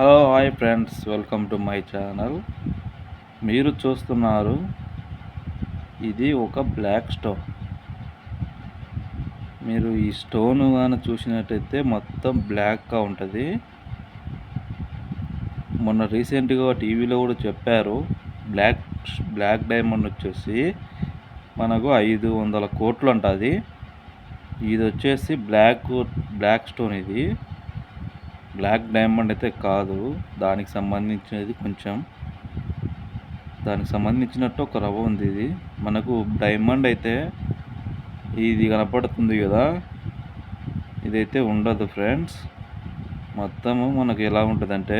Hello hi friends welcome to my channel మీరు చూస్తున్నారు ఇది ఒక బ్లాక్ స్టోన్ మీరు ఈ స్టోన్ కానీ చూసినట్టయితే మొత్తం బ్లాక్గా ఉంటుంది. మొన్న రీసెంట్గా టీవీలో కూడా చెప్పారు బ్లాక్ బ్లాక్ డైమండ్ వచ్చేసి మనకు ఐదు వందల కోట్లు ఉంటుంది ఇది వచ్చేసి బ్లాక్ బ్లాక్ స్టోన్ ఇది. బ్లాక్ డైమండ్ అయితే కాదు. దానికి సంబంధించినది కొంచెం. దానికి సంబంధించినట్టు ఒక రవ్వ ఉంది ఇది. మనకు డైమండ్ అయితే ఇది కనపడుతుంది కదా. ఇదైతే ఉండదు ఫ్రెండ్స్. మొత్తము మనకు ఎలా ఉంటుందంటే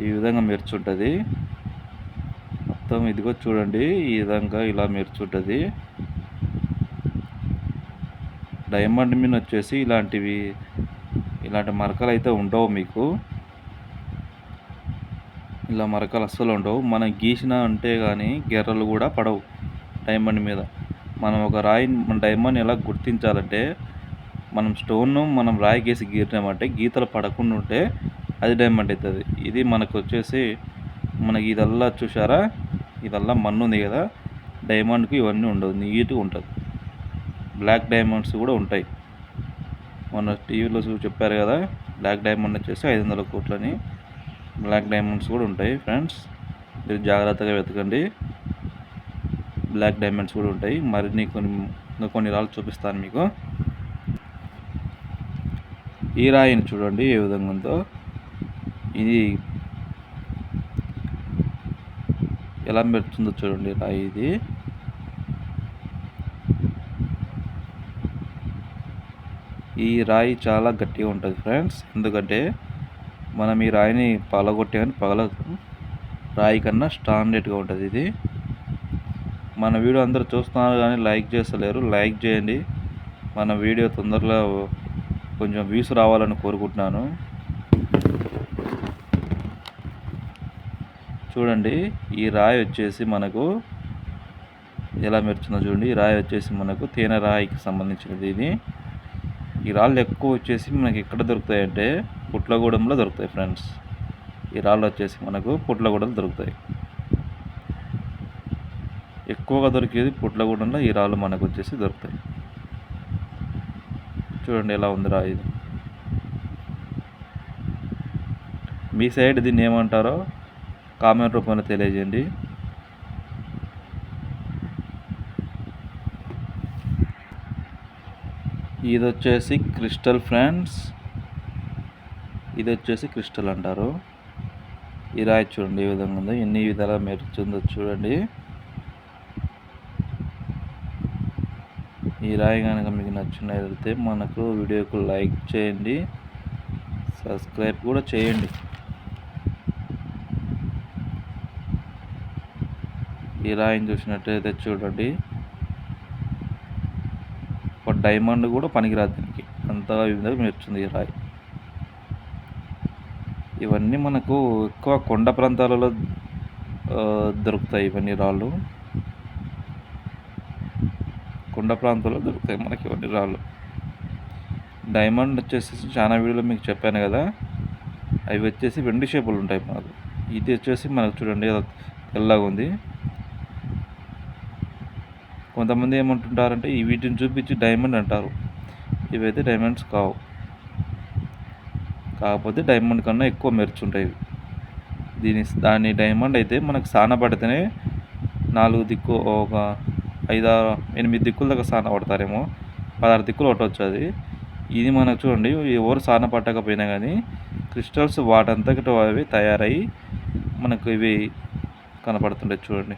ఈ విధంగా మెరుచుంటుంది. మొత్తం ఇదిగో చూడండి ఈ విధంగా ఇలా మెరుచుంటుంది. డైమండ్ మీద వచ్చేసి ఇలాంటివి ఇలాంటి మరకలు అయితే ఉండవు మీకు. ఇలా మరకలు అస్సలు ఉండవు. మనం గీసిన అంటే కానీ గెర్రలు కూడా పడవు డైమండ్ మీద. మనం ఒక రాయి మన డైమండ్ ఎలా గుర్తించాలంటే మనం స్టోన్ను మనం రాయి గీసి గీరినామంటే గీతలు పడకుండా ఉంటే అది డైమండ్ అవుతుంది ఇది మనకు వచ్చేసి మనకి ఇదల్లా చూసారా ఇదల్లా మన్ను ఉంది కదా. డైమండ్కి ఇవన్నీ ఉండదు నీట్గా ఉంటుంది. బ్లాక్ డైమండ్స్ కూడా ఉంటాయి. మొన్న టీవీలో చూసి చెప్పారు కదా బ్లాక్ డైమండ్ వచ్చేసి ఐదు వందల కోట్లని. బ్లాక్ డైమండ్స్ కూడా ఉంటాయి ఫ్రెండ్స్ మీరు జాగ్రత్తగా వెతకండి. బ్లాక్ డైమండ్స్ కూడా ఉంటాయి. మరిన్ని కొన్ని ఇంకా కొన్ని రాళ్ళు చూపిస్తాను మీకు. ఈ రాయిని చూడండి ఏ విధంగా ఉందో. ఇది ఎలా పెడుతుందో చూడండి రాయి ఇది. ఈ రాయి చాలా గట్టిగా ఉంటుంది ఫ్రెండ్స్. ఎందుకంటే మనం ఈ రాయిని పగలగొట్టే కానీ పగల రాయి కన్నా స్టాండర్డ్గా ఉంటుంది ఇది. మన వీడియో అందరూ చూస్తున్నారు కానీ లైక్ చేస్తలేరు. లైక్ చేయండి. మన వీడియో తొందరగా కొంచెం వ్యూస్ రావాలని కోరుకుంటున్నాను. చూడండి ఈ రాయి వచ్చేసి మనకు ఎలా మెరుచుందో చూడండి. ఈ రాయి వచ్చేసి మనకు తేనె రాయికి సంబంధించినది ఇది. ఈ రాళ్ళు ఎక్కువ వచ్చేసి మనకి ఎక్కడ దొరుకుతాయి అంటే పుట్లగూడెంలో దొరుకుతాయి ఫ్రెండ్స్. ఈ రాళ్ళు వచ్చేసి మనకు పుట్లగూడెంలో దొరుకుతాయి. ఎక్కువగా దొరికేది పుట్లగూడెంలో ఈ రాళ్ళు మనకు వచ్చేసి దొరుకుతాయి. చూడండి ఎలా ఉందిరా ఇది. మీ సైడ్ దీన్ని ఏమంటారో కామెంట్ రూపంలో తెలియజేయండి. ఇది వచ్చేసి క్రిస్టల్ ఫ్రెండ్స్. ఇది వచ్చేసి క్రిస్టల్ అంటారు. ఈ రాయి చూడండి ఈ విధంగా ఉందో. ఎన్ని విధాలా మెరుచుందో చూడండి. ఈ రాయి కనుక మీకు నచ్చినట్లయితే మనకు వీడియోకు లైక్ చేయండి. సబ్స్క్రైబ్ కూడా చేయండి. ఈ రాయిని చూసినట్టయితే చూడండి. డైమండ్ కూడా పనికిరాదు దీనికి. అంతగా విధంగా మెరుచుంది ఈ రాయి. ఇవన్నీ మనకు ఎక్కువ కొండ ప్రాంతాలలో దొరుకుతాయి ఇవన్నీ రాళ్ళు. కొండ ప్రాంతాల్లో దొరుకుతాయి మనకి ఇవన్నీ రాళ్ళు. డైమండ్ వచ్చేసి చాలా వీడియోలో మీకు చెప్పాను కదా. అవి వచ్చేసి వెండి షేపులు ఉంటాయి మనకు. ఇది వచ్చేసి మనకు చూడండి తెల్లగా ఉంది. కొంతమంది ఏమంటుంటారంటే ఈ వీటిని చూపించి డైమండ్ అంటారు. ఇవైతే డైమండ్స్ కావు. కాకపోతే డైమండ్ కన్నా ఎక్కువ మెరుచుంటాయి దీని దాని డైమండ్ అయితే మనకు సాన పడితేనే నాలుగు దిక్కు ఒక ఐదారు ఎనిమిది దిక్కుల దాకా సాన పడతారేమో. పదహారు దిక్కులు ఒకటొచ్చు అది ఇది మనకు చూడండి ఎవరు సాన పట్టకపోయినా కానీ క్రిస్టల్స్ వాటంతకటి అవి తయారయ్యి మనకు ఇవి కనపడుతుండే చూడండి.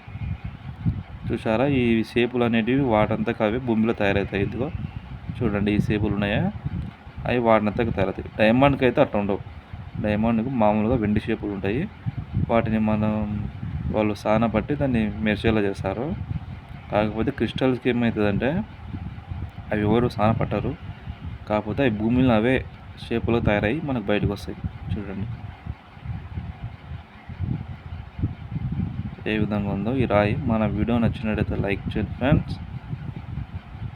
చూసారా ఈ షేపులు అనేటివి వాటంతకు అవి భూమిలో తయారవుతాయి. ఇదిగో చూడండి ఈ షేపులు ఉన్నాయా? అవి వాటినంతకు తయారవుతాయి. డైమండ్కి అయితే అట్లా ఉండవు. డైమండ్కి మామూలుగా వెండి షేపులు ఉంటాయి. వాటిని మనం వాళ్ళు సాన పట్టి దాన్ని మెరిచేలా చేస్తారు. కాకపోతే క్రిస్టల్స్కి ఏమవుతుందంటే అవి ఎవరు సాన పట్టరు. కాకపోతే అవి భూమిలో అవే షేపులో తయారయ్యి మనకు బయటకు వస్తాయి. చూడండి. ఏ విధంగా ఉందో ఈ రాయి మన వీడియో నచ్చినట్టయితే లైక్ చేయండి ఫ్రెండ్స్.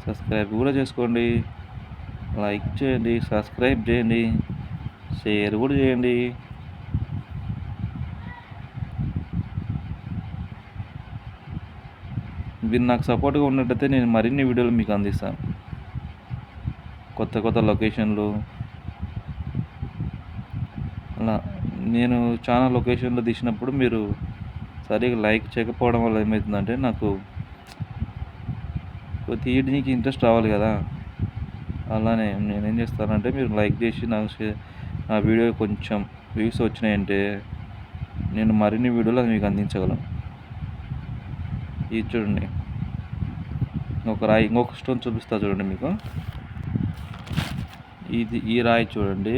సబ్స్క్రైబ్ కూడా చేసుకోండి. లైక్ చేయండి సబ్స్క్రైబ్ చేయండి షేర్ కూడా చేయండి. మీరు నాకు సపోర్ట్గా ఉన్నట్టయితే నేను మరిన్ని వీడియోలు మీకు అందిస్తాను. కొత్త కొత్త లొకేషన్లు. అలా నేను చాలా లొకేషన్లో తీసినప్పుడు మీరు సరిగా లైక్ చేయకపోవడం వల్ల ఏమవుతుందంటే నాకు తీయడానికి ఇంట్రెస్ట్ రావాలి కదా. అలానే నేను ఏం చేస్తానంటే మీరు లైక్ చేసి నాకు నా వీడియో కొంచెం వ్యూస్ వచ్చినాయంటే నేను మరిన్ని వీడియోలు అది మీకు అందించగలను. ఇది చూడండి. ఇంకొక రాయి ఇంకొక స్టోన్ చూపిస్తా చూడండి మీకు. ఇది ఈ రాయి చూడండి.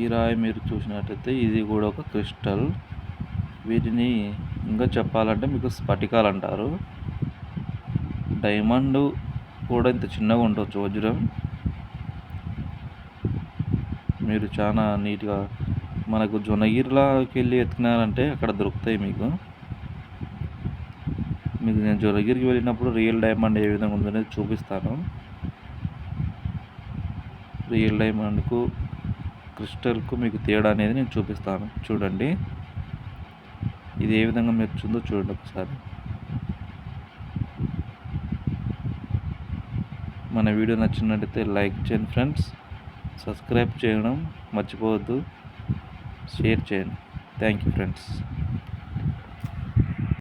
ఈ రాయి మీరు చూసినట్టయితే ఇది కూడా ఒక క్రిస్టల్. వీటిని ఇంకా చెప్పాలంటే మీకు స్ఫటికాలు అంటారు. డైమండ్ కూడా ఇంత చిన్నగా ఉండవచ్చు వజ్రం. మీరు చాలా నీట్గా మనకు జొన్నగిరిలోకి వెళ్ళి ఎత్తుకున్నారంటే అక్కడ దొరుకుతాయి మీకు. మీకు నేను జొనగిరికి వెళ్ళినప్పుడు రియల్ డైమండ్ ఏ విధంగా ఉందనేది చూపిస్తాను. రియల్ డైమండ్కు క్రిస్టల్కు మీకు తేడా అనేది నేను చూపిస్తాను. చూడండి. ఇది ఏ విధంగా మెరుచుందో చూడండి ఒకసారి. మన వీడియో నచ్చినట్టయితే లైక్ చేయండి ఫ్రెండ్స్. సబ్స్క్రైబ్ చేయడం మర్చిపోవద్దు. షేర్ చేయండి. Thank you friends.